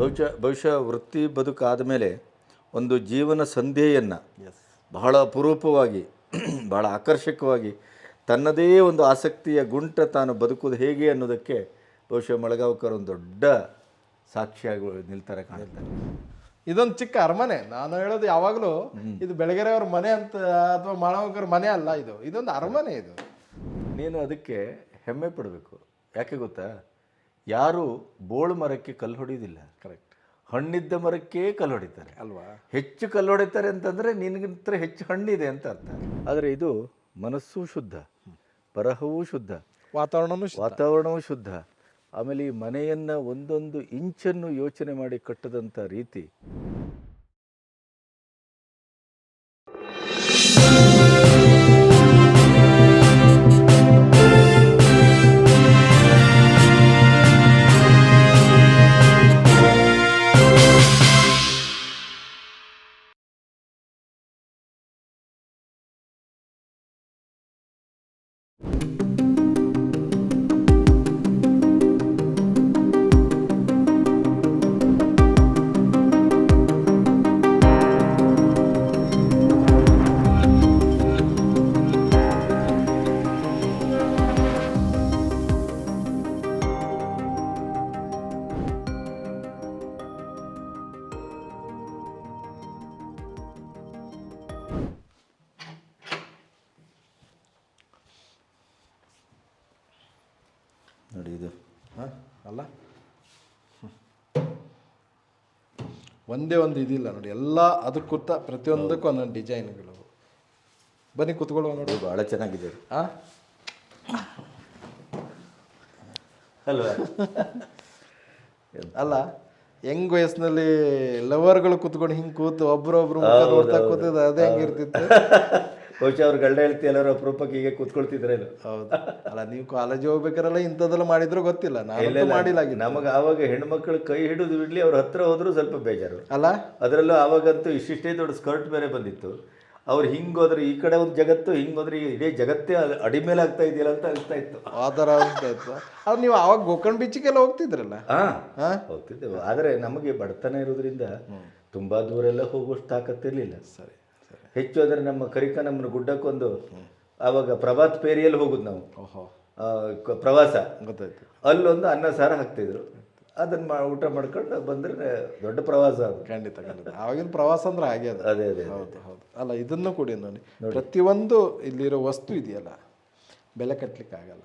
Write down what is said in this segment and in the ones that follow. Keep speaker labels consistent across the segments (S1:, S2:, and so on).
S1: ಬಹುಶಃ ಬಹುಶಃ ವೃತ್ತಿ ಬದುಕಾದ ಮೇಲೆ ಒಂದು ಜೀವನ ಸಂಧ್ಯೆಯನ್ನು ಬಹಳ ಅಪರೂಪವಾಗಿ ಬಹಳ ಆಕರ್ಷಕವಾಗಿ ತನ್ನದೇ ಒಂದು ಆಸಕ್ತಿಯ ಗುಂಟ ತಾನು ಬದುಕುವುದು ಹೇಗೆ ಅನ್ನೋದಕ್ಕೆ ಬಹುಶಃ ಮಳಗಾವ್ಕರ್ ಒಂದು ದೊಡ್ಡ ಸಾಕ್ಷಿಯಾಗಿ ನಿಲ್ತಾರೆ ಕಾಣುತ್ತೆ
S2: ಇದೊಂದು ಚಿಕ್ಕ ಅರಮನೆ. ನಾನು ಹೇಳೋದು ಯಾವಾಗಲೂ ಇದು ಬೆಳಗೆರೆ ಅವ್ರ ಮನೆ ಅಂತ ಅಥವಾ ಮಳಗಾವ್ಕರ್ ಮನೆ ಅಲ್ಲ ಇದು. ಇದೊಂದು ಅರಮನೆ ಇದು.
S1: ನೀನು ಅದಕ್ಕೆ ಹೆಮ್ಮೆ ಪಡಬೇಕು. ಯಾಕೆ ಗೊತ್ತಾ? ಯಾರು ಬೋಳು ಮರಕ್ಕೆ ಕಲ್ಲು ಹೊಡೆಯೋದಿಲ್ಲ
S2: ಕರೆಕ್ಟ್
S1: ಹಣ್ಣಿದ್ದ ಮರಕ್ಕೆ ಕಲ್ಲು ಹೊಡಿತಾರೆ.
S2: ಅಲ್ವಾ?
S1: ಹೆಚ್ಚು ಕಲ್ಲು ಹೊಡಿತಾರೆ ಅಂತಂದರೆ ನಿನಗಿಂತ ಹೆಚ್ಚು ಹಣ್ಣಿದೆ ಅಂತ ಅರ್ಥ. ಆದರೆ ಇದು ಮನಸ್ಸು ಶುದ್ಧ ಬರಹವೂ ಶುದ್ಧ
S2: ವಾತಾವರಣವೂ
S1: ವಾತಾವರಣವೂ ಶುದ್ಧ. ಆಮೇಲೆ ಈ ಮನೆಯನ್ನು ಒಂದೊಂದು ಇಂಚನ್ನು ಯೋಚನೆ ಮಾಡಿ ಕಟ್ಟದಂಥ ರೀತಿ
S2: ಒಂದೇ ಒಂದು ಇದಿಲ್ಲ ನೋಡಿ ಎಲ್ಲ ಅದಕ್ಕೂತ ಪ್ರತಿಯೊಂದಕ್ಕೂ ಒಂದೊಂದು ಡಿಸೈನ್ಗಳು ಬನ್ನಿ ಕೂತ್ಕೊಳ್ಳುವ ನೋಡಿ.
S1: ಭಾಳ ಚೆನ್ನಾಗಿದೆ ಅಲ್ವಾ?
S2: ಅಲ್ಲ ಯಂಗ್ ವಯಸ್ಸಿನಲ್ಲಿ ಲವರ್ಗಳು ಕೂತ್ಕೊಂಡು ಹಿಂಗೆ ಕೂತು ಒಬ್ರೊಬ್ರು ಮುಖ ನೋಡ್ತಾ ಕೂತಿದ್ದು ಅದೇ ಹೆಂಗಿರ್ತಿತ್ತು.
S1: ಬಹುಶಃ ಅವ್ರು ಗಂಡ ಹೇಳ್ತಿ ಎಲ್ಲರೂ ಅಪರೂಪಕ್ಕೆ ಹೀಗೆ ಕೂತ್ಕೊಳ್ತಿದ್ರೆ
S2: ಹೌದು. ಅಲ್ಲ ನೀವು ಕಾಲೇಜ್ ಹೋಗ್ಬೇಕಾರಲ್ಲ ಇಂಥದ್ದೆಲ್ಲ ಮಾಡಿದ್ರು ಗೊತ್ತಿಲ್ಲ. ನಾನು ಮಾಡಿಲ್ಲ.
S1: ನಮಗೆ ಆವಾಗ ಹೆಣ್ಮಕ್ಳು ಕೈ ಹಿಡಿದು ಬಿಡ್ಲಿ ಅವ್ರ ಹತ್ರ ಹೋದ್ರು ಸ್ವಲ್ಪ ಬೇಜಾರು.
S2: ಅಲ್ಲ?
S1: ಅದರಲ್ಲೂ ಆವಾಗಂತೂ ಇಷ್ಟಿಷ್ಟೇ ದೊಡ್ಡ ಸ್ಕರ್ಟ್ ಬೇರೆ ಬಂದಿತ್ತು. ಅವ್ರು ಹಿಂಗೋದ್ರೆ ಈ ಕಡೆ ಒಂದು ಜಗತ್ತು ಹಿಂಗೋದ್ರೆ ಇದೇ ಇಡೀ ಜಗತ್ತೇ ಅಡಿಮೇಲೆ ಅಡಿ ಮೇಲೆ ಆಗ್ತಾ ಇದೆಯಲ್ಲ ಅಂತ ಅನಿಸ್ತಾ ಇತ್ತು.
S2: ಆ ಥರ ಅನಿಸ್ತಾ ಇತ್ತು. ಅದು ನೀವು ಆವಾಗ ಗೋಕರ್ಣ ಬೀಚಿಗೆಲ್ಲ ಹೋಗ್ತಿದ್ರಲ್ಲ?
S1: ಹಾಂ
S2: ಹಾಂ?
S1: ಹೋಗ್ತಿದ್ದೆವು. ಆದರೆ ನಮಗೆ ಬಡತನ ಇರೋದ್ರಿಂದ ತುಂಬಾ ದೂರ ಎಲ್ಲ ಹೋಗುವಷ್ಟು ತಾಕತ್ತಿರಲಿಲ್ಲ.
S2: ಸರಿ.
S1: ಹೆಚ್ಚು ಅಂದರೆ ನಮ್ಮ ಕರಿಕ ನಮ್ಮನ್ನು ಗುಡ್ಡಕ್ಕೊಂದು ಆವಾಗ ಪ್ರಭಾತ್ ಪೇರಿಯಲ್ಲಿ ಹೋಗುದು ನಾವು.
S2: ಓಹೋ.
S1: ಪ್ರವಾಸ.
S2: ಗೊತ್ತಾಯ್ತು.
S1: ಅಲ್ಲೊಂದು ಅನ್ನ ಸಾರ ಹಾಕ್ತಿದ್ರು. ಅದನ್ನ ಮಾ ಊಟ ಮಾಡ್ಕೊಂಡು ಬಂದ್ರೆ ದೊಡ್ಡ ಪ್ರವಾಸ ಅದು.
S2: ಖಂಡಿತ ಖಂಡಿತ. ಆವಾಗಿನ ಪ್ರವಾಸ ಅಂದ್ರೆ ಹಾಗೆ ಅದು.
S1: ಅದೇ ಅದೇ
S2: ಹೌದು ಹೌದು. ಅಲ್ಲ ಇದನ್ನು ಕೂಡ ನೋಡಿ. ಪ್ರತಿಯೊಂದು ಇಲ್ಲಿರೋ ವಸ್ತು ಇದೆಯಲ್ಲ ಬೆಲೆ ಕಟ್ಟಲಿಕ್ಕೆ ಆಗಲ್ಲ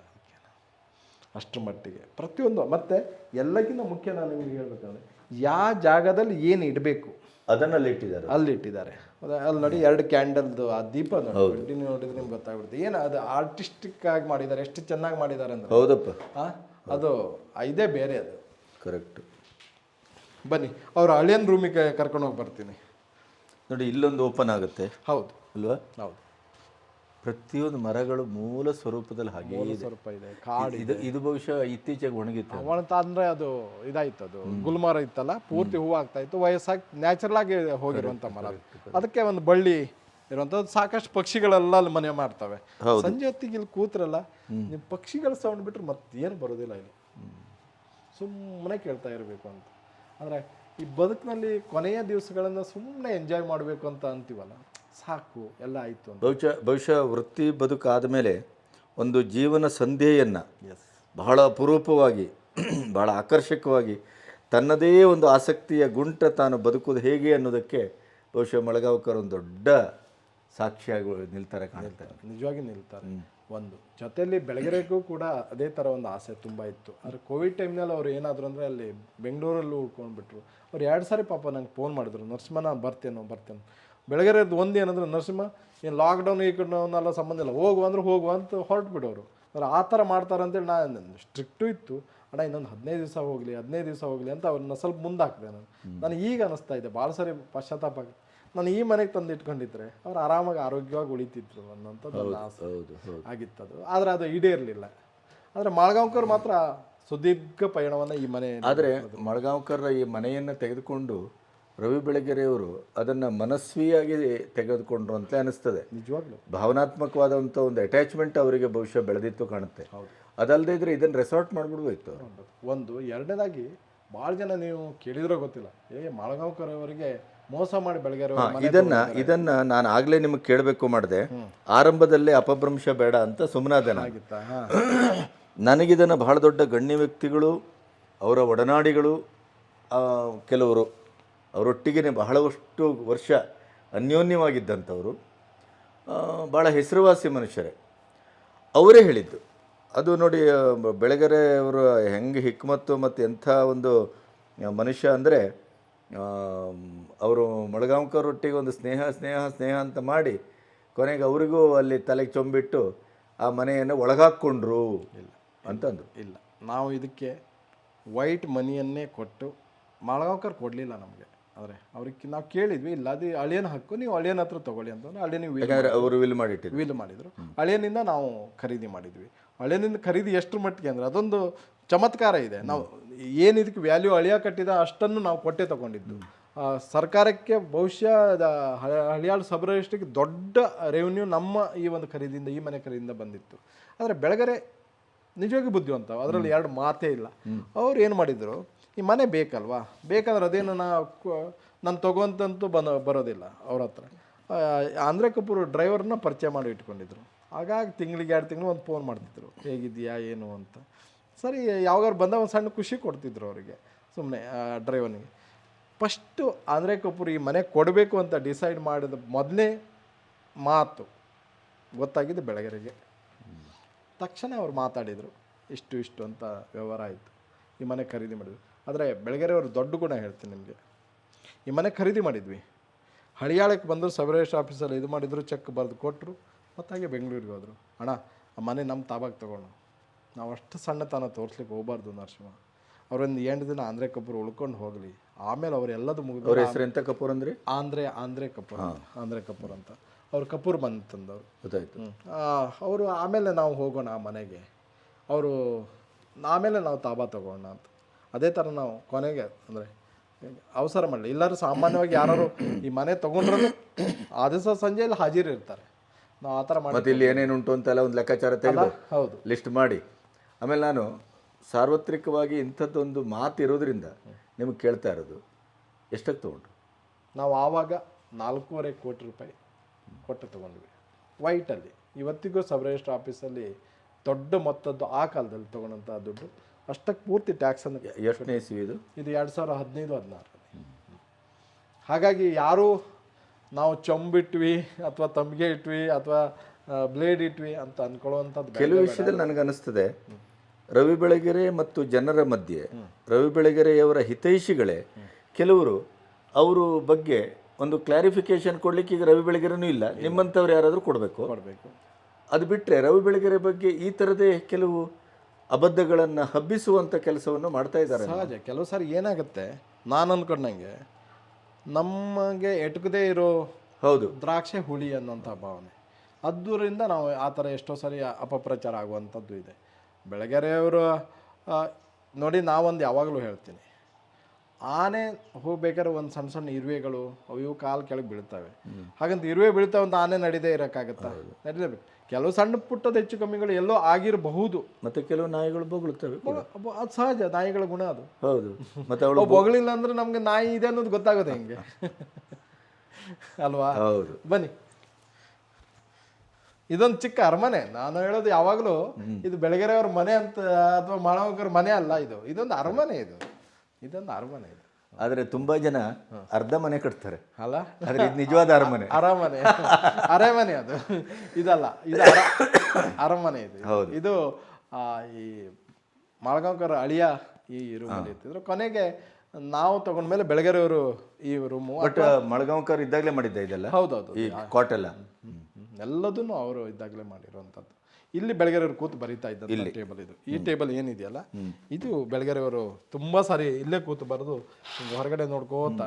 S2: ಅಷ್ಟರ ಮಟ್ಟಿಗೆ. ಪ್ರತಿಯೊಂದು ಮತ್ತೆ ಎಲ್ಲಕ್ಕಿಂತ ಮುಖ್ಯ ನಾನು ನಿಮಗೆ ಹೇಳ್ಬೇಕಂದ್ರೆ ಯಾವ ಜಾಗದಲ್ಲಿ ಏನು ಇಡಬೇಕು?
S1: ಅದನ್ನಲ್ಲಿ ಇಟ್ಟಿದ್ದಾರೆ
S2: ಅಲ್ಲಿ ಇಟ್ಟಿದ್ದಾರೆ? ಅಲ್ಲಿ ನೋಡಿ ಎರಡು ಕ್ಯಾಂಡಲ್ದು ಆ ದೀಪ ನೋಡಿ ಕಂಟಿನ್ಯೂ ನೋಡಿದ್ರೆ ನಿಮ್ಗೆ ಗೊತ್ತಾಗ್ಬಿಡುತ್ತೆ. ಏನು ಅದು ಆರ್ಟಿಸ್ಟಿಕ್ ಆಗಿ ಮಾಡಿದ್ದಾರೆ ಎಷ್ಟು ಚೆನ್ನಾಗಿ ಮಾಡಿದ್ದಾರೆ ಅಂದ್ರೆ?
S1: ಹೌದಪ್ಪ.
S2: ಅದು ಇದೇ ಬೇರೆ ಅದು.
S1: ಕರೆಕ್ಟ್
S2: ಬನ್ನಿ ಅವ್ರ ಅಳಿಯನ್ ರೂಮಿಗೆ ಕರ್ಕೊಂಡು ಹೋಗಿ ಬರ್ತೀನಿ.
S1: ನೋಡಿ ಇಲ್ಲೊಂದು ಓಪನ್ ಆಗುತ್ತೆ.
S2: ಹೌದು.
S1: ಅಲ್ವಾ?
S2: ಹೌದು.
S1: ಪ್ರತಿಯೊಂದು ಮರಗಳು ಮೂಲ ಸ್ವರೂಪದಲ್ಲಿ ಹಾಗೆ ಇದೆ.
S2: ಇದೆ ಕಾಡು
S1: ಇದು ಇದು ಬಹುಶಃ ಇತ್ತೀಚೆಗೆ ಒಣಗಿತ್ತು.
S2: ಒಣತ ಅಂದ್ರೆ ಅದು ಇದಾಯ್ತು ಅದು. ಗುಲ್ಮರ ಇತ್ತಲ್ಲ ಪೂರ್ತಿ ಹೂವು ಆಗ್ತಾ ಇತ್ತು ವಯಸ್ಸಾಗಿ ನ್ಯಾಚುರಲ್ ಆಗಿ ಹೋಗಿರುವಂತ ಮರ ಅದು. ಅದಕ್ಕೆ ಒಂದು ಬಳ್ಳಿ ಇರುವಂಥದ್ದು ಸಾಕಷ್ಟು ಪಕ್ಷಿಗಳೆಲ್ಲ ಅಲ್ಲಿ ಮನೆ ಮಾಡ್ತವೆ. ಸಂಜೆ ಹೊತ್ತಿಗೆ ಇಲ್ಲಿ ಕೂತ್ರಲ್ಲ ನಿಮ್ಮ ಪಕ್ಷಿಗಳ ಸೌಂಡ್ ಬಿಟ್ರೆ ಮತ್ತೇನು ಬರೋದಿಲ್ಲ ಇಲ್ಲಿ. ಸುಮ್ಮನೆ ಕೇಳ್ತಾ ಇರಬೇಕು ಅಂತ. ಅಂದ್ರೆ ಈ ಬದುಕಿನಲ್ಲಿ ಕೊನೆಯ ದಿವಸಗಳನ್ನು ಸುಮ್ಮನೆ ಎಂಜಾಯ್ ಮಾಡಬೇಕು ಅಂತ ಅಂತೀವಲ್ಲ? ಸಾಕು ಎಲ್ಲ ಆಯಿತು
S1: ಬಹುಶಃ ಬಹುಶಃ ವೃತ್ತಿ ಬದುಕಾದ ಮೇಲೆ ಒಂದು ಜೀವನ ಸಂಧ್ಯೆಯನ್ನು
S2: ಎಸ್
S1: ಬಹಳ ಅಪರೂಪವಾಗಿ ಬಹಳ ಆಕರ್ಷಕವಾಗಿ ತನ್ನದೇ ಒಂದು ಆಸಕ್ತಿಯ ಗುಂಟ ತಾನು ಬದುಕೋದು ಹೇಗೆ ಅನ್ನೋದಕ್ಕೆ ಬಹುಶಃ ಮಳಗಾವ್ಕರ್ ಒಂದು ದೊಡ್ಡ ಸಾಕ್ಷಿಯಾಗಿ ನಿಲ್ತಾರೆ ಕಾಣುತ್ತೆ
S2: ನಿಜವಾಗಿ ನಿಲ್ತಾರೆ. ಒಂದು. ಜೊತೆಯಲ್ಲಿ ಬೆಳಗರೆಗೂ ಕೂಡ ಅದೇ ಥರ ಒಂದು ಆಸೆ ತುಂಬ ಇತ್ತು. ಆದರೆ ಕೋವಿಡ್ ಟೈಮ್ನಲ್ಲಿ ಅವ್ರು ಏನಾದರೂ ಅಂದರೆ ಅಲ್ಲಿ ಬೆಂಗಳೂರಲ್ಲಿ ಉಳ್ಕೊಂಡ್ಬಿಟ್ರು. ಅವ್ರು ಎರಡು ಸಾರಿ ಪಾಪ ನಂಗೆ ಫೋನ್ ಮಾಡಿದ್ರು. ನರ್ಸ್ಮನಾ ಬರ್ತೇನೋ ಬರ್ತೇನೋ. ಬೆಳಗೆರೆದು ಒಂದು ಏನಂದ್ರೆ ನರಸಿಂಹ ಏನು ಲಾಕ್ಡೌನ್ ಈ ಎಲ್ಲ ಸಂಬಂಧ ಇಲ್ಲ. ಹೋಗು ಅಂದ್ರೆ ಹೋಗು ಅಂತ ಹೊರಟು ಬಿಡೋರು ಅಂದ್ರೆ ಆ ಥರ ಮಾಡ್ತಾರೆ ಅಂತೇಳಿ ನಾನು ಸ್ಟ್ರಿಕ್ಟು ಇತ್ತು. ಅಣ್ಣ ಇನ್ನೊಂದು ಹದಿನೈದು ದಿವಸ ಹೋಗಲಿ ಹದಿನೈದು ದಿವಸ ಹೋಗಲಿ ಅಂತ ಅವ್ರನ್ನ ಸ್ವಲ್ಪ ಮುಂದೆ ನಾನು. ನಾನು ನನಗೆ ಈಗ ಅನಿಸ್ತಾ ಇದೆ ಭಾಳ ಸರಿ ಪಶ್ಚಾತ್ತಾಪ ಆಗುತ್ತೆ ನಾನು ಈ ಮನೆಗೆ ತಂದು ಇಟ್ಕೊಂಡಿದ್ರೆ ಅವ್ರು ಆರಾಮಾಗಿ ಆರೋಗ್ಯವಾಗಿ ಉಳಿತಿದ್ರು ಅನ್ನೋಂಥದ್ದು ನನ್ನ ಆಸೆ.
S1: ಹೌದು ಹೌದು.
S2: ಆಗಿತ್ತದು. ಆದರೆ ಅದು ಈಡೇರಲಿಲ್ಲ ಆದರೆ ಮಾಳ್ಗಾಂವ್ಕರ್ ಮಾತ್ರ ಸುದೀರ್ಘ ಪಯಣವನ್ನು ಈ ಮನೆ
S1: ಆದರೆ ಮಳಗಾಂವ್ಕರ್ರ ಈ ಮನೆಯನ್ನು ತೆಗೆದುಕೊಂಡು ರವಿ ಬೆಳಗೆರೆಯವರು ಅದನ್ನು ಮನಸ್ವಿಯಾಗಿ ತೆಗೆದುಕೊಂಡ್ರು ಅಂತ ಅನಿಸ್ತದೆ.
S2: ನಿಜವಾಗ್ಲೂ.
S1: ಭಾವನಾತ್ಮಕವಾದಂಥ ಒಂದು ಅಟ್ಯಾಚ್ಮೆಂಟ್ ಅವರಿಗೆ ಬಹುಶಃ ಬೆಳೆದಿತ್ತು ಕಾಣುತ್ತೆ. ಅದಲ್ಲದೆ ಇದ್ರೆ ಇದನ್ನು ರೆಸಾರ್ಟ್ ಮಾಡಿಬಿಡ್ಬೇಕು
S2: ಒಂದು ಎರಡನೇದಾಗಿ ಭಾಳ ಜನ ನೀವು ಕೇಳಿದ್ರೋ ಗೊತ್ತಿಲ್ಲ. ಏ ಮಾಳಗಾಂವ್ಕರ್ ಅವರಿಗೆ ಮೋಸ ಮಾಡಿ
S1: ಬೆಳಗ್ಗೆ ಇದನ್ನ ಇದನ್ನ ನಾನು ಆಗ್ಲೇ ನಿಮಗೆ ಕೇಳಬೇಕು ಮಾಡಿದೆ. ಆರಂಭದಲ್ಲೇ ಅಪಭ್ರಂಶ ಬೇಡ ಅಂತ
S2: ಸುಮ್ಮನಾದನ
S1: ನನಗಿದನ್ನು ಬಹಳ ದೊಡ್ಡ ಗಣ್ಯ ವ್ಯಕ್ತಿಗಳು ಅವರ ಒಡನಾಡಿಗಳು ಕೆಲವರು ಅವರೊಟ್ಟಿಗೆ ಬಹಳಷ್ಟು ವರ್ಷ ಅನ್ಯೋನ್ಯವಾಗಿದ್ದಂಥವರು ಭಾಳ ಹೆಸರುವಾಸಿ ಮನುಷ್ಯರೇ. ಅವರೇ ಹೇಳಿದ್ದು ಅದು ನೋಡಿ ಬೆಳಗೆರೆ ಅವರು ಹೆಂಗೆ ಹಿಕ್ಮತ್ತು ಮತ್ತು ಎಂಥ ಒಂದು ಮನುಷ್ಯ ಅಂದರೆ ಅವರು ಮೊಳಗಾಂವ್ಕರೊಟ್ಟಿಗೆ ಒಂದು ಸ್ನೇಹ ಸ್ನೇಹ ಸ್ನೇಹ ಅಂತ ಮಾಡಿ ಕೊನೆಗೆ ಅವರಿಗೂ ಅಲ್ಲಿ ತಲೆಗೆ ಚೊಂಬಿಟ್ಟು ಆ ಮನೆಯನ್ನು ಒಳಗಾಕ್ಕೊಂಡ್ರು ಇಲ್ಲ. ಅಂತಂದರು.
S2: ಇಲ್ಲ. ನಾವು ಇದಕ್ಕೆ ವೈಟ್ ಮನಿಯನ್ನೇ ಕೊಟ್ಟು ಮಳಗಾವ್ಕರ್ ಕೊಡಲಿಲ್ಲ ನಮಗೆ. ಆದರೆ ಅವ್ರಿಗೆ ನಾವು ಕೇಳಿದ್ವಿ ಇಲ್ಲ ಅದೇ ಅಳಿಯನ ಹಕ್ಕು ನೀವು ಅಳಿಯನ ಹತ್ರ ತಗೊಳ್ಳಿ ಅಂತಂದ್ರೆ
S1: ಅಳಿಯನ ಅವರು ವಿಲ್ ಮಾಡಿಟ್ಟಿದ್ರು.
S2: ವಿಲ್ ಮಾಡಿದ್ರು. ಅಳಿಯನಿಂದ ನಾವು ಖರೀದಿ ಮಾಡಿದ್ವಿ. ಅಳಿಯನಿಂದ ಖರೀದಿ ಎಷ್ಟು ಮಟ್ಟಿಗೆ ಅಂದರೆ ಅದೊಂದು ಚಮತ್ಕಾರ ಇದೆ. ನಾವು ಏನು ಇದಕ್ಕೆ ವ್ಯಾಲ್ಯೂ ಅಳಿಯ ಕಟ್ಟಿದ ಅಷ್ಟನ್ನು ನಾವು ಕೊಟ್ಟೆ ತಗೊಂಡಿದ್ದು. ಸರ್ಕಾರಕ್ಕೆ ಬಹುಶಃ ಹಳಿಯಾಳು ಸಬ್ ರಿಜಿಸ್ಟ್ರಿಗೆ ದೊಡ್ಡ ರೆವಿನ್ಯೂ ನಮ್ಮ ಈ ಒಂದು ಖರೀದಿಯಿಂದ ಈ ಮನೆ ಖರೀದಿಯಿಂದ ಬಂದಿತ್ತು. ಆದರೆ ಬೆಳಗರೆ ನಿಜವಾಗಿ ಬುದ್ಧಿವಂತ ಅದರಲ್ಲಿ ಎರಡು ಮಾತೇ ಇಲ್ಲ. ಅವ್ರು ಏನು ಮಾಡಿದ್ರು ಈ ಮನೆ ಬೇಕಲ್ವಾ? ಬೇಕಂದ್ರೆ ಅದೇನು ನಾ ನಾನು ತೊಗೊಂತಂತೂ ಬಂದು ಬರೋದಿಲ್ಲ ಅವ್ರ ಹತ್ರ. ಆಂಧ್ರ ಕಪೂರ್ ಡ್ರೈವರ್ನ ಪರಿಚಯ ಮಾಡಿ ಇಟ್ಕೊಂಡಿದ್ರು. ಹಾಗಾಗಿ ತಿಂಗಳಿಗೆ ಎರಡು ತಿಂಗಳು ಒಂದು ಫೋನ್ ಮಾಡ್ತಿದ್ರು. ಹೇಗಿದೆಯಾ, ಏನು ಅಂತ. ಸರಿ, ಯಾವಾಗಾರು ಬಂದ ಒಂದು ಸಣ್ಣ ಖುಷಿ ಕೊಡ್ತಿದ್ರು ಅವರಿಗೆ ಸುಮ್ಮನೆ ಡ್ರೈವರ್ನಿಗೆ. ಫಸ್ಟು ಆಂಧ್ರ ಕಪೂರ್ ಈ ಮನೆ ಕೊಡಬೇಕು ಅಂತ ಡಿಸೈಡ್ ಮಾಡಿದ ಮೊದಲೇ ಮಾತು ಗೊತ್ತಾಗಿದ್ದು ಬೆಳಗರೆಗೆ. ತಕ್ಷಣ ಅವ್ರು ಮಾತಾಡಿದರು, ಇಷ್ಟು ಇಷ್ಟು ಅಂತ ವ್ಯವಹಾರ ಆಯಿತು. ಈ ಮನೆ ಖರೀದಿ ಮಾಡಿದ್ವಿ ಆದರೆ ಬೆಳಗೆರೆ ಅವರು ದೊಡ್ಡ ಗುಣ ಹೇಳ್ತೀನಿ ನಿಮಗೆ. ಈ ಮನೆ ಖರೀದಿ ಮಾಡಿದ್ವಿ. ಹಳಿಯಾಳಕ್ಕೆ ಬಂದರು ಸಬರೇಶ್ ಆಫೀಸಲ್ಲಿ ಇದು ಮಾಡಿದ್ರು ಚೆಕ್ ಬರೆದು ಕೊಟ್ಟರು ಮತ್ತಾಗೆ ಬೆಂಗಳೂರಿಗೆ ಹೋದರು. ಅಣ್ಣ ಆ ಮನೆ ನಮ್ಮ ತಾಬಾಗೆ ತೊಗೊಂಡು ನಾವು ಅಷ್ಟು ಸಣ್ಣತನ ತೋರಿಸ್ಲಿಕ್ಕೆ ಹೋಗ್ಬಾರ್ದು ನರಸಿಂಹ. ಅವರೊಂದು ಎಂಟು ದಿನ ಆಂಧ್ರ ಕಪೂರ್ ಉಳ್ಕೊಂಡು ಹೋಗಲಿ. ಆಮೇಲೆ ಅವ್ರು ಎಲ್ಲದು ಮುಗಿದು
S1: ಅವ್ರ ಹೆಸರು ಎಂತ ಕಪೂರ್ ಅಂದ್ರಿ?
S2: ಆಂಧ್ರೆ ಆಂಧ್ರೆ ಕಪೂರ್. ಆಂಧ್ರೆ ಕಪೂರ್ ಅಂತ. ಅವ್ರು ಕಪೂರ್ ಬಂತಂದವ್ರು
S1: ಗೊತ್ತಾಯ್ತು.
S2: ಅವರು ಆಮೇಲೆ ನಾವು ಹೋಗೋಣ ಆ ಮನೆಗೆ. ಅವರು ಆಮೇಲೆ ನಾವು ತಾಬಾ ತಗೋಣ ಅಂತ. ಅದೇ ಥರ ನಾವು ಕೊನೆಗೆ ಅಂದರೆ ಅವಸರ ಮಾಡಲಿ ಎಲ್ಲರೂ ಸಾಮಾನ್ಯವಾಗಿ ಯಾರು ಈ ಮನೆ ತೊಗೊಂಡ್ರೂ ಆ ದಿವಸ ಸಂಜೆಯಲ್ಲಿ ಇಲ್ಲಿ ಇರ್ತಾರೆ. ನಾವು ಆ ಥರ ಮಾಡಿ
S1: ಮತ್ತೆ ಇಲ್ಲಿ ಏನೇನುಂಟು ಅಂತೆಲ್ಲ ಒಂದು ಲೆಕ್ಕಾಚಾರ ತೆಗೆದು
S2: ಹೌದು.
S1: ಲಿಸ್ಟ್ ಮಾಡಿ. ಆಮೇಲೆ ನಾನು ಸಾರ್ವತ್ರಿಕವಾಗಿ ಇಂಥದ್ದೊಂದು ಮಾತು ಇರೋದ್ರಿಂದ ನಿಮಗೆ ಕೇಳ್ತಾ ಇರೋದು ಎಷ್ಟಕ್ಕೆ ತೊಗೊಂಡ್ರು
S2: ನಾವು ಆವಾಗ ನಾಲ್ಕೂವರೆ ಕೋಟಿ ರೂಪಾಯಿ ಕೊಟ್ಟು ತೊಗೊಂಡ್ವಿ. ವೈಟಲ್ಲಿ. ಇವತ್ತಿಗೂ ಸಬ್ ರಿಜಿಸ್ಟ್ರ್ ಆಫೀಸಲ್ಲಿ ದೊಡ್ಡ ಮೊತ್ತದ್ದು ಆ ಕಾಲದಲ್ಲಿ ತೊಗೊಂಡಂಥ ದುಡ್ಡು ಅಷ್ಟಕ್ಕೆ ಪೂರ್ತಿ ಟ್ಯಾಕ್ಸನ್ನು
S1: ಎಷ್ಟನೇ ಇಸ್ವಿ ಇದು?
S2: ಇದು ಎರಡು ಸಾವಿರ ಹದಿನೈದು ಹದಿನಾರು ಹಾಗಾಗಿ ಯಾರು ನಾವು ಚಂಬಿಟ್ವಿ ಅಥವಾ ತಂಬಿಗೆ ಇಟ್ವಿ ಅಥವಾ ಬ್ಲೇಡ್ ಇಟ್ವಿ ಅಂತ ಅನ್ಕೊಳ್ಳುವಂಥದ್ದು.
S1: ಕೆಲವು ವಿಷಯದಲ್ಲಿ ನನಗನ್ನಿಸ್ತದೆ. ರವಿ ಬೆಳಗೆರೆ ಮತ್ತು ಜನರ ಮಧ್ಯೆ ರವಿ ಬೆಳಗೆರೆಯವರ ಹಿತೈಷಿಗಳೇ ಕೆಲವರು ಅವರು ಬಗ್ಗೆ ಒಂದು ಕ್ಲಾರಿಫಿಕೇಶನ್ ಕೊಡಲಿಕ್ಕೆ ಈಗ ರವಿ ಬೆಳಗೆರೆನೂ ಇಲ್ಲ. ನಿಮ್ಮಂಥವ್ರು ಯಾರಾದರೂ ಕೊಡಬೇಕು.
S2: ಕೊಡಬೇಕು.
S1: ಅದು ಬಿಟ್ಟರೆ ರವಿ ಬೆಳಗೆರೆ ಬಗ್ಗೆ ಈ ಥರದೇ ಕೆಲವು ಅಬದ್ಧಗಳನ್ನು ಹಬ್ಬಿಸುವಂಥ ಕೆಲಸವನ್ನು ಮಾಡ್ತಾ ಇದ್ದಾರೆ
S2: ಸಹಜ. ಕೆಲವು ಸಾರಿ ಏನಾಗುತ್ತೆ? ನಾನು ಅನ್ಕೊಂಡಂಗೆ ನಮಗೆ ಎಟುಕದೇ ಇರೋ
S1: ಹೌದು.
S2: ದ್ರಾಕ್ಷೆ ಹುಳಿ ಅನ್ನೋಂಥ ಭಾವನೆ. ಅದರಿಂದ ನಾವು ಆ ಥರ ಎಷ್ಟೋ ಸಾರಿ ಅಪಪ್ರಚಾರ ಆಗುವಂಥದ್ದು ಇದೆ. ಬೆಳಗೆರೆಯವರು ನೋಡಿ ನಾವೊಂದು ಯಾವಾಗಲೂ ಹೇಳ್ತೀನಿ. ಆನೆ ಹೋಗ್ಬೇಕಾದ್ರೆ ಒಂದು ಸಣ್ಣ ಸಣ್ಣ ಇರುವೆಗಳು ಅವು ಇವು ಕಾಲು ಕೆಳಗೆ ಬೀಳ್ತವೆ. ಹಾಗಂತ ಇರುವೆ ಬೀಳ್ತಾವೆ ಅಂತ ಆನೆ ನಡೀದೇ ಇರೋಕ್ಕಾಗತ್ತಾ? ನಡಿಲೇಬೇಕು. ಕೆಲವು ಸಣ್ಣ ಪುಟ್ಟದ ಹೆಚ್ಚು ಕಮ್ಮಿಗಳು ಎಲ್ಲೋ ಆಗಿರಬಹುದು.
S1: ಮತ್ತೆ ಕೆಲವು ನಾಯಿಗಳು ಬೊಗಳುತ್ತವೆ ಕೂಡ.
S2: ಅದು ಸಹಜ ನಾಯಿಗಳ ಗುಣ ಅದು.
S1: ಹೌದು. ಮತ್ತೆ ಅವಳು
S2: ಅವು ಬೊಗಳಿಲ್ಲ ಅಂದ್ರೆ ನಮ್ಗೆ ನಾಯಿ ಇದೆ ಅನ್ನೋದು ಗೊತ್ತಾಗೋದು ಹೆಂಗೆ? ಅಲ್ವಾ?
S1: ಹೌದು.
S2: ಬನ್ನಿ. ಇದೊಂದು ಚಿಕ್ಕ ಅರಮನೆ. ನಾನು ಹೇಳೋದು ಯಾವಾಗಲೂ ಇದು ಬೆಳಗೆರೆಯವ್ರ ಮನೆ ಅಂತ ಅಥವಾ ಮಾಳವಕರ ಮನೆ ಅಲ್ಲ ಇದು. ಇದೊಂದು ಅರಮನೆ ಇದು. ಇದೊಂದು ಅರಮನೆ ಇದು.
S1: ಆದರೆ ತುಂಬಾ ಜನ ಅರ್ಧ ಮನೆ ಕಟ್ತಾರೆ.
S2: ಅಲ್ಲ?
S1: ಆದರೆ ಇದು ನಿಜವಾದ ಅರಮನೆ.
S2: ಅರಮನೆ. ಅರಮನೆ ಅದು. ಇದಲ್ಲ ಇದು ಅರಮನೆ ಇದು.
S1: ಹೌದು.
S2: ಇದು ಆ, ಈ ಮಾಳಗಾಂವ್ಕರ್ ಅಳಿಯ ಈ ರೂಮಲ್ಲಿ ಇರ್ತಿದ್ರು ಕೊನೆಗೆ ನಾವು ತಗೊಂಡ್ಮೇಲೆ ಬೆಳಗೆರೆಯವರು ಈ ರೂಮು
S1: ಬಟ್ ಮಳಗಾಂವ್ಕರ್ ಇದ್ದಾಗಲೇ ಮಾಡಿದ್ದೆ ಇದೆಲ್ಲ?
S2: ಹೌದೌದು.
S1: ಈ ಕಾಟ್ ಎಲ್ಲ?
S2: ಎಲ್ಲದನ್ನು ಅವರು ಇದ್ದಾಗಲೇ ಮಾಡಿರುವಂಥದ್ದು. ಇಲ್ಲಿ ಬೆಳಗೆರೆಯವರು ಕೂತು ಬರೀತಾ ಇದ್ದ ಟೇಬಲ್ ಇದು. ಈ ಟೇಬಲ್ ಏನಿದೆಯಲ್ಲ ಇದು ಬೆಳಗೆರೆಯವರು ತುಂಬಾ ಸಾರಿ ಇಲ್ಲೇ ಕೂತು ಬರೆದು ಹೊರಗಡೆ ನೋಡ್ಕೋತ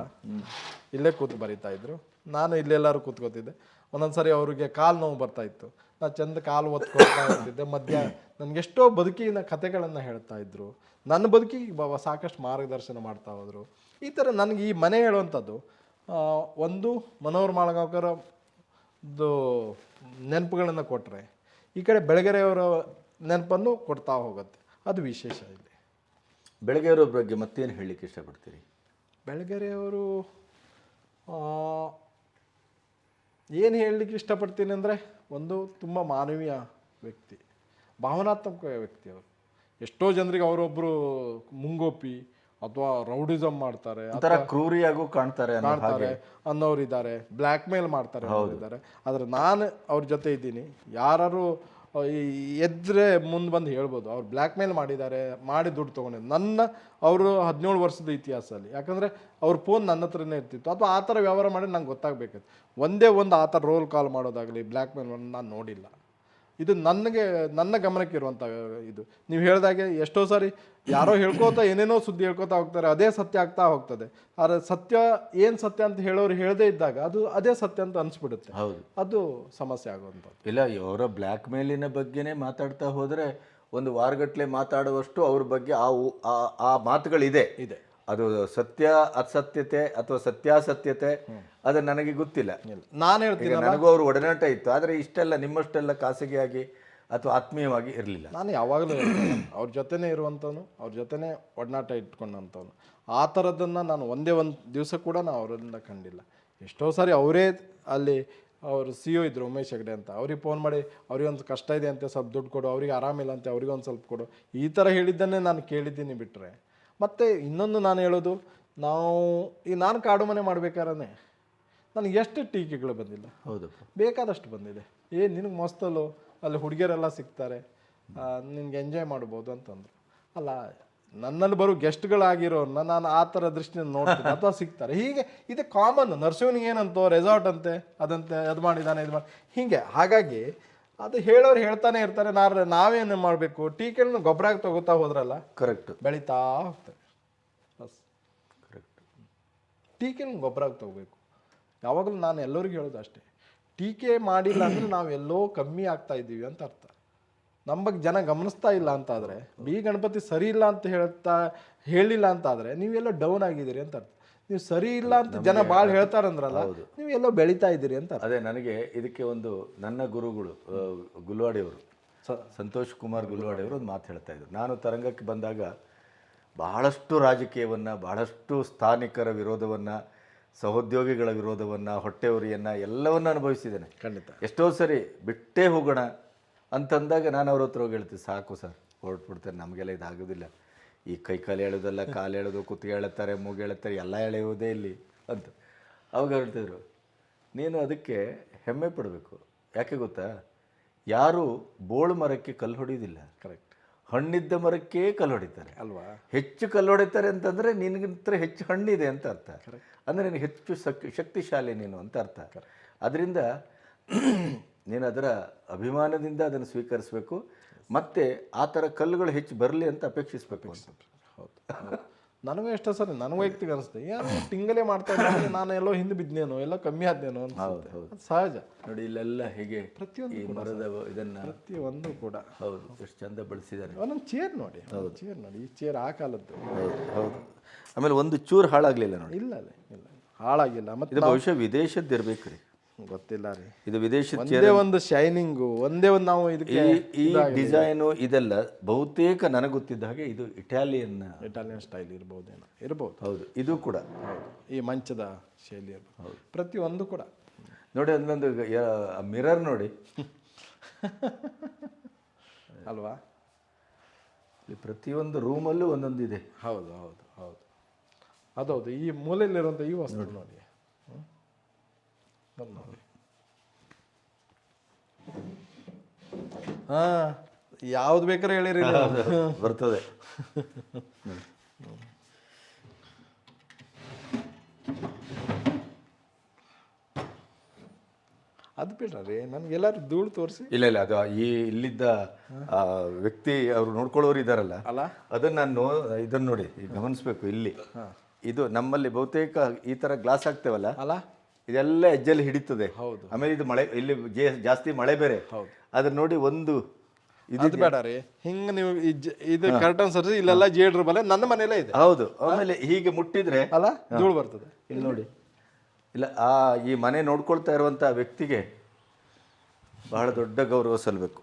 S2: ಇಲ್ಲೇ ಕೂತು ಬರೀತಾ ಇದ್ರು. ನಾನು ಇಲ್ಲೆಲ್ಲರೂ ಕೂತ್ಕೋತಿದ್ದೆ. ಒಂದೊಂದ್ಸರಿ ಅವರಿಗೆ ಕಾಲು ನೋವು ಬರ್ತಾ ಇತ್ತು. ನಾ ಚಂದ ಕಾಲು ಒತ್ಕೊಳ್ತಾ ಇರ್ತಿದ್ದೆ ಮಧ್ಯ ನನ್ಗೆ ಎಷ್ಟೋ ಬದುಕಿನ ಕಥೆಗಳನ್ನು ಹೇಳ್ತಾ ಇದ್ರು. ನನ್ನ ಬದುಕಿಗೆ ಬಾಬಾ ಸಾಕಷ್ಟು ಮಾರ್ಗದರ್ಶನ ಮಾಡ್ತಾ ಹೋದ್ರು. ಈ ಥರ ನನಗೆ ಈ ಮನೆ ಹೇಳುವಂಥದ್ದು ಒಂದು ಮನೋಹರ್ ಮಾಳಗಾಂವ್ಕರ ನೆನಪುಗಳನ್ನು ಕೊಟ್ಟರೆ ಈ ಕಡೆ ಬೆಳಗೆರೆಯವರ ನೆನಪನ್ನು ಕೊಡ್ತಾ ಹೋಗುತ್ತೆ. ಅದು ವಿಶೇಷ ಇಲ್ಲಿ.
S1: ಬೆಳಗೆರೆಯವ್ರ ಬಗ್ಗೆ ಮತ್ತೇನು ಹೇಳಲಿಕ್ಕೆ ಇಷ್ಟಪಡ್ತೀರಿ?
S2: ಬೆಳಗೆರೆಯವರು ಏನು ಹೇಳಲಿಕ್ಕೆ ಇಷ್ಟಪಡ್ತೀನಿ ಅಂದರೆ ಒಂದು ತುಂಬ ಮಾನವೀಯ ವ್ಯಕ್ತಿ ಭಾವನಾತ್ಮಕ ವ್ಯಕ್ತಿ ಅವರು. ಎಷ್ಟೋ ಜನರಿಗೆ ಅವರೊಬ್ಬರು ಮುಂಗೋಪಿ ಅಥವಾ ರೌಡಿಸಮ್ ಮಾಡ್ತಾರೆ
S1: ಒಂಥರ ಕ್ರೂರಿಯಾಗೂ ಕಾಣ್ತಾರೆ ಅನ್ನೋ ಹಾಗೆ.
S2: ಮಾಡ್ತಾರೆ ಅನ್ನೋರು ಇದ್ದಾರೆ ಬ್ಲ್ಯಾಕ್ ಮೇಲ್ ಮಾಡ್ತಾರೆ ಅನ್ನೋರಿದ್ದಾರೆ. ಆದರೆ ನಾನು ಅವ್ರ ಜೊತೆ ಇದ್ದೀನಿ. ಯಾರು ಎದ್ರೆ ಮುಂದೆ ಬಂದು ಹೇಳ್ಬೋದು ಅವ್ರು ಬ್ಲ್ಯಾಕ್ ಮೇಲ್ ಮಾಡಿದ್ದಾರೆ ಮಾಡಿ ದುಡ್ಡು ತೊಗೊಂಡಿದ್ದು ನನ್ನ ಅವರು ಹದಿನೇಳು ವರ್ಷದ ಇತಿಹಾಸದಲ್ಲಿ ಯಾಕಂದ್ರೆ ಅವ್ರ ಫೋನ್ ನನ್ನ ಹತ್ರನೇ ಇರ್ತಿತ್ತು. ಅಥವಾ ಆ ಥರ ವ್ಯವಹಾರ ಮಾಡಿ ನಂಗೆ ಗೊತ್ತಾಗಬೇಕಿತ್ತು. ಒಂದೇ ಒಂದು ಆ ಥರ ರೋಲ್ ಕಾಲ್ ಮಾಡೋದಾಗಲಿ ಬ್ಲ್ಯಾಕ್ ಮೇಲ್ ನಾನು ನೋಡಿಲ್ಲ. ಇದು ನನಗೆ ನನ್ನ ಗಮನಕ್ಕೆ ಇರುವಂಥ ಇದು. ನೀವು ಹೇಳಿದಾಗೆ ಎಷ್ಟೋ ಸಾರಿ ಯಾರೋ ಹೇಳ್ಕೋತಾ ಏನೇನೋ ಸುದ್ದಿ ಹೇಳ್ಕೋತಾ ಹೋಗ್ತಾರೆ ಅದೇ ಸತ್ಯ ಆಗ್ತಾ ಹೋಗ್ತದೆ. ಆದರೆ ಸತ್ಯ ಏನು ಸತ್ಯ ಅಂತ ಹೇಳೋರು ಹೇಳದೇ ಇದ್ದಾಗ ಅದು ಅದೇ ಸತ್ಯ ಅಂತ ಅನಿಸ್ಬಿಡುತ್ತೆ.
S1: ಹೌದು.
S2: ಅದು ಸಮಸ್ಯೆ ಆಗುವಂಥದ್ದು.
S1: ಇಲ್ಲ ಅವರ ಬ್ಲ್ಯಾಕ್ ಮೇಲಿನ ಬಗ್ಗೆನೇ ಮಾತಾಡ್ತಾ ಹೋದರೆ ಒಂದು ವಾರಗಟ್ಟಲೆ ಮಾತಾಡುವಷ್ಟು ಅವ್ರ ಬಗ್ಗೆ ಆ- ಆ ಮಾತುಗಳಿದೆ.
S2: ಇದೆ.
S1: ಅದು ಸತ್ಯ ಅಸತ್ಯತೆ ಅಥವಾ ಸತ್ಯಾಸತ್ಯತೆ ಅದು ನನಗೆ ಗೊತ್ತಿಲ್ಲ.
S2: ನಾನು ಹೇಳ್ತೀನಿ
S1: ನನಗೂ ಅವರು ಒಡನಾಟ ಇತ್ತು ಆದರೆ ಇಷ್ಟೆಲ್ಲ ನಿಮ್ಮಷ್ಟೆಲ್ಲ ಖಾಸಗಿಯಾಗಿ ಅಥವಾ ಆತ್ಮೀಯವಾಗಿ ಇರಲಿಲ್ಲ.
S2: ನಾನು ಯಾವಾಗಲೂ ಅವ್ರ ಜೊತೆನೇ ಇರುವಂಥವನು ಅವ್ರ ಜೊತೆನೇ ಒಡನಾಟ ಇಟ್ಕೊಂಡಂಥವನು. ಆ ಥರದ್ದನ್ನು ನಾನು ಒಂದೇ ಒಂದು ದಿವಸ ಕೂಡ ನಾನು ಅವರಿಂದ ಕಂಡಿಲ್ಲ. ಎಷ್ಟೋ ಸಾರಿ ಅವರೇ ಅಲ್ಲಿ ಅವರು ಸಿ ಒ ಇದ್ರು ಉಮೇಶ್ ಹೆಗ್ಡೆ ಅಂತ. ಅವ್ರಿಗೆ ಫೋನ್ ಮಾಡಿ ಅವ್ರಿಗೆ ಒಂದು ಕಷ್ಟ ಇದೆ ಅಂತ ಸ್ವಲ್ಪ ದುಡ್ಡು ಕೊಡು ಅವ್ರಿಗೆ ಆರಾಮಿಲ್ಲ ಅಂತೆ ಅವ್ರಿಗೆ ಒಂದು ಸ್ವಲ್ಪ ಕೊಡು. ಈ ಥರ ಹೇಳಿದ್ದನ್ನೇ ನಾನು ಕೇಳಿದ್ದೀನಿ ಬಿಟ್ಟರೆ ಮತ್ತು ಇನ್ನೊಂದು ನಾನು ಹೇಳೋದು ನಾವು ಈ ನಾನು ಕಾಡು ಮನೆ ಮಾಡ್ಬೇಕಾದ್ರೆ ನನಗೆ ಎಷ್ಟು ಟೀಕೆಗಳು ಬಂದಿಲ್ಲ.
S1: ಹೌದು.
S2: ಬೇಕಾದಷ್ಟು ಬಂದಿದೆ. ಏ ನಿನಗೆ ಮಸ್ತಲ್ಲು ಅಲ್ಲಿ ಹುಡುಗಿಯರೆಲ್ಲ ಸಿಗ್ತಾರೆ. ನಿನಗೆ ಎಂಜಾಯ್ ಮಾಡ್ಬೋದು ಅಂತಂದರು. ಅಲ್ಲ ನನ್ನಲ್ಲಿ ಬರೋ ಗೆಸ್ಟ್ಗಳಾಗಿರೋನ್ನ ನಾನು ಆ ಥರ ದೃಷ್ಟಿಯಿಂದ ನೋಡ್ತೀನಿ. ಅಥವಾ ಸಿಗ್ತಾರೆ. ಹೀಗೆ ಇದು ಕಾಮನ್ ನರ್ಸಿವನಿಗೆ ಏನಂತೋ ರೆಸಾರ್ಟ್ ಅಂತೆ ಅದಂತೆ ಅದು ಮಾಡಿದಾನೆ ಇದು ಮಾಡಿ. ಹೀಗೆ ಹಾಗಾಗಿ ಅದು ಹೇಳೋರು ಹೇಳ್ತಾನೆ ಇರ್ತಾರೆ ನಾರ ನಾವೇನು ಮಾಡಬೇಕು? ಟೀಕೆಯನ್ನು ಗೊಬ್ಬರ ತಗೋತಾ ಹೋದ್ರಲ್ಲ
S1: ಕರೆಕ್ಟ್
S2: ಬೆಳೀತಾ ಹೋಗ್ತಾರೆ. ಬಸ್
S1: ಕರೆಕ್ಟ್
S2: ಟೀಕೆನ ತಗೋಬೇಕು. ಯಾವಾಗಲೂ ನಾನು ಎಲ್ಲರಿಗೂ ಹೇಳೋದು ಅಷ್ಟೇ. ಟೀಕೆ ಮಾಡಿಲ್ಲ ಅಂದರೆ ನಾವು ಎಲ್ಲೋ ಕಮ್ಮಿ ಆಗ್ತಾ ಇದ್ದೀವಿ ಅಂತ ಅರ್ಥ. ನಮ್ಮ ಬಗ್ಗೆ ಜನ ಗಮನಿಸ್ತಾ ಇಲ್ಲ ಅಂತಾದರೆ ಬಿ ಗಣಪತಿ ಸರಿ ಇಲ್ಲ ಅಂತ ಹೇಳ್ತಾ ಹೇಳಿಲ್ಲ ಅಂತಾದರೆ ನೀವೆಲ್ಲ ಡೌನ್ ಆಗಿದ್ದೀರಿ ಅಂತ ಅರ್ಥ. ನೀವು ಸರಿ ಇಲ್ಲ ಅಂತ ಜನ ಭಾಳ ಹೇಳ್ತಾರಂದ್ರಲ್ಲ ನೀವು ಎಲ್ಲೋ ಬೆಳೀತಾ ಇದ್ದೀರಿ ಅಂತ
S1: ಅದೇ ನನಗೆ ಇದಕ್ಕೆ ಒಂದು ನನ್ನ ಗುರುಗಳು ಗುಲ್ವಾಡಿಯವರು ಸಂತೋಷ್ ಕುಮಾರ್ ಗುಲ್ವಾಡಿಯವರು ಒಂದು ಮಾತು ಹೇಳ್ತಾ ಇದ್ದರು ನಾನು ತರಂಗಕ್ಕೆ ಬಂದಾಗ ಬಹಳಷ್ಟು ರಾಜಕೀಯವನ್ನು ಬಹಳಷ್ಟು ಸ್ಥಾನಿಕರ ವಿರೋಧವನ್ನು ಸಹೋದ್ಯೋಗಿಗಳ ವಿರೋಧವನ್ನು ಹೊಟ್ಟೆউರಿಯನ್ನು ಎಲ್ಲವನ್ನು ಅನುಭವಿಸಿದ್ದೇನೆ.
S2: ಖಂಡಿತ.
S1: ಎಷ್ಟೋ ಸರಿ ಬಿಟ್ಟೇ ಹೋಗೋಣ ಅಂತಂದಾಗ ನಾನು ಅವ್ರ ಹತ್ರ ಹೋಗಿ ಹೇಳ್ತೀನಿ ಸಾಕು ಸರ್ ಹೊರಟ್ಬಿಡ್ತಾರೆ ನಮಗೆಲ್ಲ ಇದಾಗೋದಿಲ್ಲ. ಈ ಕೈ ಕಾಲು ಎಳೆದಲ್ಲ ಕಾಲು ಎಳೆದು ಕುತ್ತಿಗೆ ಎಳತ್ತಾರೆ ಮೂಗು ಎಳತ್ತಾರೆ ಎಲ್ಲ ಎಳೆಯೋದೇ ಇಲ್ಲಿ ಅಂತ. ಅವಾಗ ಹೇಳ್ತಿದ್ರು ನೀನು ಅದಕ್ಕೆ ಹೆಮ್ಮೆ ಪಡಬೇಕು. ಯಾಕೆ ಗೊತ್ತಾ? ಯಾರು ಬೋಳು ಮರಕ್ಕೆ ಕಲ್ಲು ಹೊಡೆಯೋದಿಲ್ಲ.
S2: ಕರೆಕ್ಟ್
S1: ಹಣ್ಣಿದ್ದ ಮರಕ್ಕೆ ಕಲ್ಲು ಹೊಡಿತಾರೆ.
S2: ಅಲ್ವಾ?
S1: ಹೆಚ್ಚು ಕಲ್ಲು ಹೊಡಿತಾರೆ ಅಂತಂದರೆ ನಿನಗಿಂತ ಹೆಚ್ಚು ಹಣ್ಣಿದೆ ಅಂತ ಅರ್ಥ. ಅಂದರೆ ನೀನು ಹೆಚ್ಚು ಶಕ್ ಶಕ್ತಿಶಾಲಿ ನೀನು ಅಂತ ಅರ್ಥ. ಅದರಿಂದ ನೀನು ಅದರ ಅಭಿಮಾನದಿಂದ ಅದನ್ನು ಸ್ವೀಕರಿಸಬೇಕು. ಮತ್ತು ಆ ಥರ ಕಲ್ಲುಗಳು ಹೆಚ್ಚು ಬರಲಿ ಅಂತ ಅಪೇಕ್ಷಿಸಬೇಕು.
S2: ಹೌದು. ಹೌದು. ನನಗೂ ಎಷ್ಟೋ ಸರಿ ನನಗೂ ವೈಯಕ್ತಿಕ ಅನಿಸುತ್ತೆ. ಏನು ಟಿಂಗಲೇ ಮಾಡ್ತಾ ಇದ್ದಾರೆ ನಾನು ಎಲ್ಲೋ ಹಿಂದೆ ಬಿದ್ದೇನೋ ಎಲ್ಲ ಕಮ್ಮಿ ಆದ್ನೇನೋ ಅನ್ಸುತ್ತೆ. ಅದು ಸಹಜ.
S1: ನೋಡಿ ಇಲ್ಲೆಲ್ಲ ಹೇಗೆ
S2: ಪ್ರತಿಯೊಂದು
S1: ಈ ಮರದ ಇದನ್ನು
S2: ಪ್ರತಿಯೊಂದು ಕೂಡ.
S1: ಹೌದು ಎಷ್ಟು ಚಂದ ಬಳಸಿದ್ದಾರೆ
S2: ಒಂದೊಂದು ಚೇರ್ ನೋಡಿ ಚೇರ್ ನೋಡಿ ಈ ಚೇರ್ ಆ ಕಾಲದ್ದು.
S1: ಹೌದು ಹೌದು. ಆಮೇಲೆ ಒಂದು ಚೂರು ಹಾಳಾಗಲಿಲ್ಲ ನೋಡಿ.
S2: ಇಲ್ಲ ಇಲ್ಲ ಹಾಳಾಗಿಲ್ಲ. ಮತ್ತೆ
S1: ಇದು ಬಹುಶಃ ವಿದೇಶದ್ದು ಇರಬೇಕು ರೀ
S2: ಗೊತ್ತಿಲ್ಲ ರೀ.
S1: ಇದು ವಿದೇಶಿ
S2: ಒಂದೇ ಒಂದು ಶೈನಿಂಗು ಒಂದೇ ಒಂದು ನಾವು ಇದಕ್ಕೆ
S1: ಈ ಡಿಸೈನು ಇದೆಲ್ಲ ಬಹುತೇಕ ನನಗೆ ಗೊತ್ತಿದ್ದ ಹಾಗೆ ಇದು ಇಟಾಲಿಯನ್
S2: ಇಟಾಲಿಯನ್ ಸ್ಟೈಲ್ ಇರ್ಬೋದೇನೋ. ಇರ್ಬೋದು.
S1: ಹೌದು ಇದು ಕೂಡ.
S2: ಹೌದು. ಈ ಮಂಚದ ಶೈಲಿ ಇರ್ಬೋದು. ಪ್ರತಿಯೊಂದು ಕೂಡ.
S1: ನೋಡಿ ಒಂದೊಂದು ಮಿರರ್ ನೋಡಿ.
S2: ಅಲ್ವಾ?
S1: ಇಲ್ಲಿ ಪ್ರತಿಯೊಂದು ರೂಮಲ್ಲೂ ಒಂದೊಂದು ಇದೆ
S2: ಹೌದು ಹೌದು ಹೌದು. ಅದೌದು ಈ ಮೂಲೆಯಲ್ಲಿರುವಂಥ ಈ ವಸ್ತು ನೋಡಿ. ಹಾ ಯಾವ್ದು ಬೇಕಾದ್ರೆ ಹೇಳಿರಿ.
S1: ಬರ್ತದೆ.
S2: ಅದು ಬಿಡ್ರಿ ನನ್ಗೆಲ್ಲರೂ ಧೂಳು ತೋರಿಸಿ.
S1: ಇಲ್ಲ ಇಲ್ಲ ಅದು ಈ ಇಲ್ಲಿದ್ದ ವ್ಯಕ್ತಿ ಅವ್ರು ನೋಡ್ಕೊಳ್ಳೋರು ಇದಾರಲ್ಲ
S2: ಅಲ್ಲ?
S1: ಅದನ್ನ ನಾನು ಇದನ್ನ ನೋಡಿ ಗಮನಿಸ್ಬೇಕು ಇಲ್ಲಿ. ಇದು ನಮ್ಮಲ್ಲಿ ಬಹುತೇಕ ಈ ತರ ಗ್ಲಾಸ್ ಹಾಕ್ತೇವಲ್ಲ
S2: ಅಲ್ಲ?
S1: ಇದೆಲ್ಲ ಹೆಜ್ಜೆಲ್ಲಿ ಹಿಡಿತದೆ.
S2: ಹೌದು.
S1: ಆಮೇಲೆ ಇದು ಮಳೆ ಇಲ್ಲಿ ಜೇ- ಜಾಸ್ತಿ ಮಳೆ ಬೇರೆ.
S2: ಹೌದು.
S1: ಅದ್ರ ನೋಡಿ ಒಂದು ಇದು
S2: ಅದು ಬೇಡ ರೀ. ಹಿಂಗ ನೀವು ಈ ಜ- ಇದು ಕರ್ಟನ್ ಸರ್ಸಿ ಇಲ್ಲೆಲ್ಲ ಜೇಡ್ರ ಬಲೆ ನನ್ನ ಮನೆಯಲ್ಲೇ ಇದೆ.
S1: ಹೌದು. ಆಮೇಲೆ ಹೀಗೆ ಮುಟ್ಟಿದ್ರೆ
S2: ಅಲ್ಲ ಧೂಳು ಬರ್ತದೆ.
S1: ಇಲ್ಲಿ ನೋಡಿ. ಇಲ್ಲ ಆ ಈ ಮನೆ ನೋಡ್ಕೊಳ್ತಾ ಇರುವಂತ ವ್ಯಕ್ತಿಗೆ ಬಹಳ ದೊಡ್ಡ ಗೌರವ ಸಲ್ಲಬೇಕು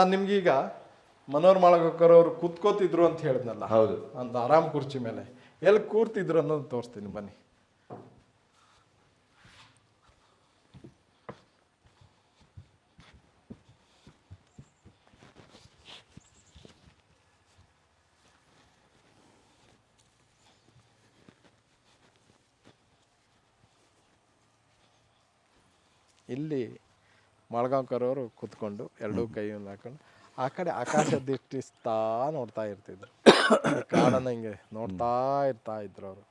S2: ನಾನು ನಿಮ್ಗೀಗ ಮನೋಹರ್ ಮಾಳಗಕ್ಕರ್ ಅವರು ಕೂತ್ಕೋತಿದ್ರು ಅಂತ ಹೇಳಿದ್ನಲ್ಲ
S1: ಹೌದು.
S2: ಒಂದು ಆರಾಮ್ ಕುರ್ಚಿ ಮೇಲೆ. ಎಲ್ಲಿ ಕೂರ್ತಿದ್ರು ಅನ್ನೋದು ತೋರಿಸ್ತೀನಿ ಬನ್ನಿ. ಇಲ್ಲಿ ಮಾಳ್ಗಾಂವ್ಕರ್ ಅವರು ಕೂತ್ಕೊಂಡು ಎರಡೂ ಕೈಯನ್ನು ಹಾಕೊಂಡು ಆ ಕಡೆ ಆಕಾಶ ದೃಷ್ಟಿಸ್ತಾ ನೋಡ್ತಾ ಇರ್ತಿದ್ರು. ಕಾಡನ್ನ ಹಿಂಗೆ ನೋಡ್ತಾ ಇರ್ತಾ ಇದ್ರು ಅವರು.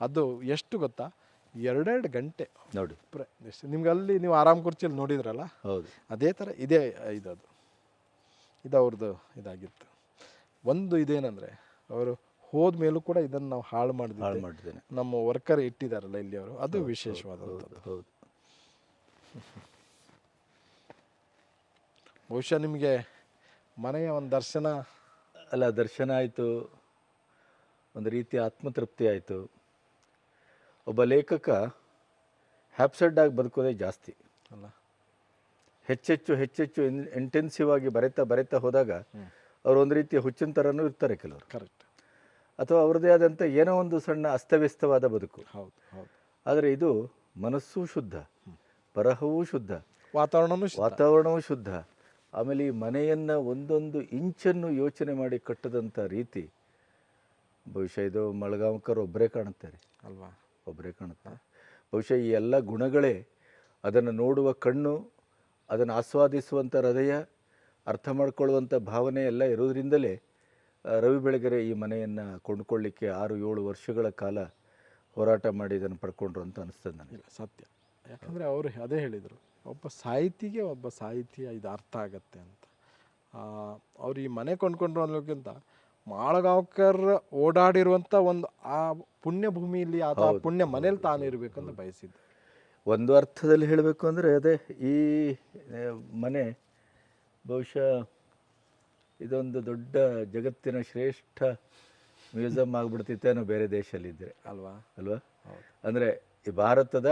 S2: ಅದು ಎಷ್ಟು ಗೊತ್ತಾ? ಎರಡೆರಡು ಗಂಟೆ.
S1: ನೋಡಿ.
S2: ನಿಮ್ಗೆ ಅಲ್ಲಿ ನೀವು ಆರಾಮ್ ಕುರ್ಚಿಯಲ್ಲಿ ನೋಡಿದ್ರಲ್ಲ?
S1: ಹೌದು.
S2: ಅದೇ ಥರ ಇದೇ ಇದದು. ಇದು ಅವ್ರದ್ದು ಇದಾಗಿತ್ತು. ಒಂದು ಇದೇನಂದರೆ ಅವರು ಹೋದ ಮೇಲೂ ಕೂಡ ಇದನ್ನು ನಾವು ಹಾಳು
S1: ಹಾಳು
S2: ಮಾಡಿದ್ವಿ
S1: ಮಾಡಿದ್ದೇನೆ
S2: ನಮ್ಮ ವರ್ಕರ್ ಇಟ್ಟಿದ್ದಾರಲ್ಲ ಇಲ್ಲಿ ಅವರು ಅದು ವಿಶೇಷವಾದಂಥದ್ದು.
S1: ಹೌದು.
S2: ಬಹುಶಃ ನಿಮಗೆ ಮನೆಯ ಒಂದು ದರ್ಶನ?
S1: ಅಲ್ಲ ದರ್ಶನ ಆಯಿತು. ಒಂದು ರೀತಿಯ ಆತ್ಮತೃಪ್ತಿ ಆಯಿತು. ಒಬ್ಬ ಲೇಖಕ ಹ್ಯಾಪ್ಸೆಡ್ ಆಗಿ ಬದುಕೋದೇ ಜಾಸ್ತಿ.
S2: ಅಲ್ಲ.
S1: ಹೆಚ್ಚೆಚ್ಚು ಹೆಚ್ಚೆಚ್ಚು ಇನ್ ಇಂಟೆನ್ಸಿವ್ ಆಗಿ ಬರೀತಾ ಬರೀತಾ ಹೋದಾಗ ಅವರು ಒಂದು ರೀತಿಯ ಹುಚ್ಚಿನ ಥರನೂ ಇರ್ತಾರೆ ಕೆಲವರು.
S2: ಕರೆಕ್ಟ್
S1: ಅಥವಾ ಅವ್ರದ್ದೇ ಆದಂಥ ಏನೋ ಒಂದು ಸಣ್ಣ ಅಸ್ತವ್ಯಸ್ತವಾದ ಬದುಕು.
S2: ಹೌದು ಹೌದು.
S1: ಆದರೆ ಇದು ಮನಸ್ಸೂ ಶುದ್ಧ ಬರಹವೂ ಶುದ್ಧ
S2: ವಾತಾವರಣವೂ
S1: ವಾತಾವರಣವೂ ಶುದ್ಧ. ಆಮೇಲೆ ಈ ಮನೆಯನ್ನು ಒಂದೊಂದು ಇಂಚನ್ನು ಯೋಚನೆ ಮಾಡಿ ಕಟ್ಟದಂಥ ರೀತಿ ಬಹುಶಃ ಇದು ಮಳಗಾಂವ್ಕರ್ ಒಬ್ಬರೇ ಕಾಣುತ್ತಾರೆ
S2: ಅಲ್ವಾ?
S1: ಒಬ್ಬರೇ ಕಾಣುತ್ತಾ. ಬಹುಶಃ ಈ ಎಲ್ಲ ಗುಣಗಳೇ ಅದನ್ನು ನೋಡುವ ಕಣ್ಣು ಅದನ್ನು ಆಸ್ವಾದಿಸುವಂಥ ಹೃದಯ ಅರ್ಥ ಮಾಡಿಕೊಳ್ಳುವಂಥ ಭಾವನೆ ಎಲ್ಲ ಇರೋದ್ರಿಂದಲೇ ರವಿ ಬೆಳಗೆರೆ ಈ ಮನೆಯನ್ನು ಕೊಂಡ್ಕೊಳ್ಳಿಕ್ಕೆ ಆರು ಏಳು ವರ್ಷಗಳ ಕಾಲ ಹೋರಾಟ ಮಾಡಿ ಇದನ್ನು ಪಡ್ಕೊಂಡ್ರು ಅಂತ ಅನಿಸ್ತದೆ ನನಗೆ.
S2: ಸತ್ಯ. ಯಾಕಂದರೆ ಅವರು ಅದೇ ಹೇಳಿದರು. ಒಬ್ಬ ಸಾಹಿತಿಗೆ ಒಬ್ಬ ಸಾಹಿತ್ಯ ಇದು ಅರ್ಥ ಆಗತ್ತೆ ಅಂತ. ಅವ್ರು ಈ ಮನೆ ಕೊಂಡ್ಕೊಂಡ್ರು ಅನ್ನೋಕ್ಕಿಂತ ಮಾಳಗಾವ್ಕರ್ ಓಡಾಡಿರುವಂಥ ಒಂದು ಆ ಪುಣ್ಯ ಭೂಮಿಯಲ್ಲಿ ಅಥವಾ ಆ ಪುಣ್ಯ ಮನೇಲಿ ತಾನು ಅಂತ ಬಯಸಿದ್ದೆ.
S1: ಒಂದು ಅರ್ಥದಲ್ಲಿ ಹೇಳಬೇಕು ಅಂದರೆ ಅದೇ ಈ ಮನೆ ಬಹುಶಃ ಇದೊಂದು ದೊಡ್ಡ ಜಗತ್ತಿನ ಶ್ರೇಷ್ಠ ಮ್ಯೂಸಿಯಂ ಆಗಿಬಿಡ್ತಿತ್ತೇನೋ ಬೇರೆ ದೇಶದಲ್ಲಿದ್ದರೆ
S2: ಅಲ್ವಾ?
S1: ಅಲ್ವಾ. ಅಂದರೆ ಈ ಭಾರತದ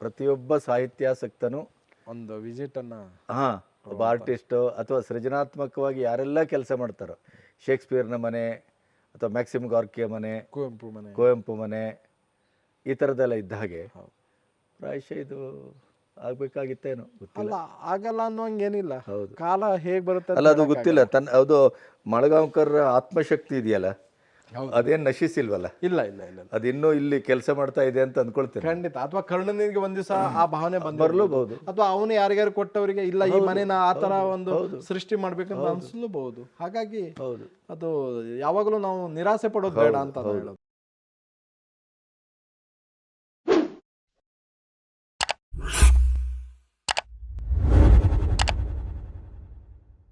S1: ಪ್ರತಿಯೊಬ್ಬ ಸಾಹಿತ್ಯಾಸಕ್ತನು
S2: ಒಂದು ವಿಸಿಟನ್ನು
S1: ಹಾಂ ಒಬ್ಬ ಆರ್ಟಿಸ್ಟು ಅಥವಾ ಸೃಜನಾತ್ಮಕವಾಗಿ ಯಾರೆಲ್ಲ ಕೆಲಸ ಮಾಡ್ತಾರೋ ಶೇಕ್ಸ್ಪಿಯರ್ನ ಮನೆ ಅಥವಾ ಮ್ಯಾಕ್ಸಿಮ್ ಗಾರ್ಕಿಯ ಮನೆ
S2: ಕುವೆಂಪು ಮನೆ.
S1: ಕುವೆಂಪು ಮನೆ ಈ ಥರದ್ದೆಲ್ಲ ಇದ್ದ ಹಾಗೆ ಪ್ರಾಯಶ ಇದು ಆಗ್ಬೇಕಾಗಿತ್ತೇನು ಗೊತ್ತಿಲ್ಲ.
S2: ಆಗಲ್ಲ ಅನ್ನೋಂಗೇನಿಲ್ಲ.
S1: ಹೌದು.
S2: ಕಾಲ ಹೇಗೆ ಬರುತ್ತೆ
S1: ಅಲ್ಲ ಅದು ಗೊತ್ತಿಲ್ಲ. ತನ್ನ ಅದು ಮಳಗಾಂವ್ಕರ್ ಆತ್ಮಶಕ್ತಿ ಇದೆಯಲ್ಲ. ಅದೇನು ನಶಿಸಿಲ್ವಲ್ಲ?
S2: ಇಲ್ಲ ಇಲ್ಲ ಇಲ್ಲ.
S1: ಅದಿನ್ನೂ ಇಲ್ಲಿ ಕೆಲಸ ಮಾಡ್ತಾ ಇದೆ ಅಂತ ಅಂದ್ಕೊಳ್ತೇನೆ.
S2: ಖಂಡಿತ. ಅಥವಾ ಕರ್ಣನಿಗೆ ಒಂದ್ ದಿವಸ ಆ ಭಾವನೆ ಬಂದ
S1: ಬರ್ಲೂಬಹುದು.
S2: ಅಥವಾ ಅವನು ಯಾರಿಗಾರು ಕೊಟ್ಟವರಿಗೆ ಇಲ್ಲ ಈ ಮನೇನ ಆ ತರ ಒಂದು ಸೃಷ್ಟಿ ಮಾಡ್ಬೇಕಂತ ಅನ್ಸಲೂಬಹುದು. ಹಾಗಾಗಿ
S1: ಹೌದು.
S2: ಅದು ಯಾವಾಗಲೂ ನಾವು ನಿರಾಸೆ ಪಡೋದು ಬೇಡ ಅಂತ ಹೇಳೋದು.